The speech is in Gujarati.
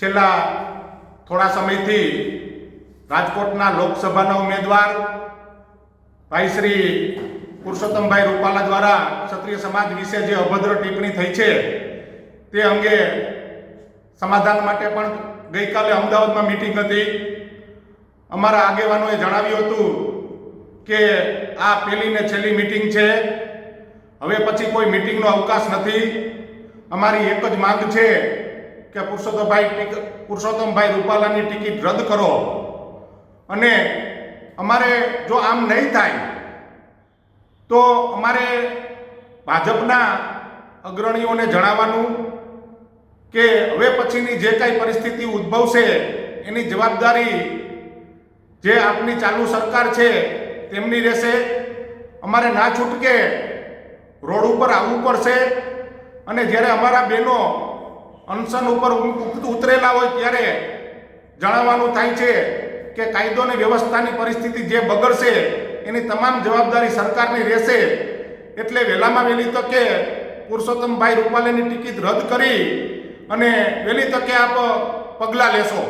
છેલ્લા થોડા સમયથી રાજકોટના લોકસભાના ઉમેદવાર ભાઈ શ્રી પુરુષોત્તમભાઈ રૂપાલા દ્વારા ક્ષત્રિય સમાજ વિશે જે અભદ્ર ટિપ્પણી થઈ છે, તે અંગે સમાધાન માટે પણ ગઈકાલે અમદાવાદમાં મિટિંગ હતી. અમારા આગેવાનોએ જણાવ્યું હતું કે આ પહેલી ને છેલ્લી મિટિંગ છે. હવે પછી કોઈ મિટિંગનો અવકાશ નથી. અમારી એક જ માંગ છે કે પુરુષોત્તમભાઈ પુરુષોત્તમભાઈ રૂપાલાની ટિકિટ રદ કરો. અને અમારે જો આમ નહીં થાય, તો અમારે ભાજપના અગ્રણીઓને જણાવવાનું કે હવે પછીની જે કાંઈ પરિસ્થિતિ ઉદ્ભવશે, એની જવાબદારી જે આપની ચાલુ સરકાર છે, તેમની રહેશે. અમારે ના છૂટકે રોડ ઉપર આવવું પડશે. અને જ્યારે અમારા બહેનો અનશન ઉપર ઉતરેલા હોય ત્યારે જણાવવાનું થાય છે કે કાયદો અને વ્યવસ્થાની પરિસ્થિતિ જે બગડશે, એની તમામ જવાબદારી સરકારની રહેશે. એટલે વહેલામાં વહેલી તકે પુરુષોત્તમભાઈ રૂપાલાની ટિકિટ રદ કરી અને વહેલી તકે આપ પગલાં લેશો.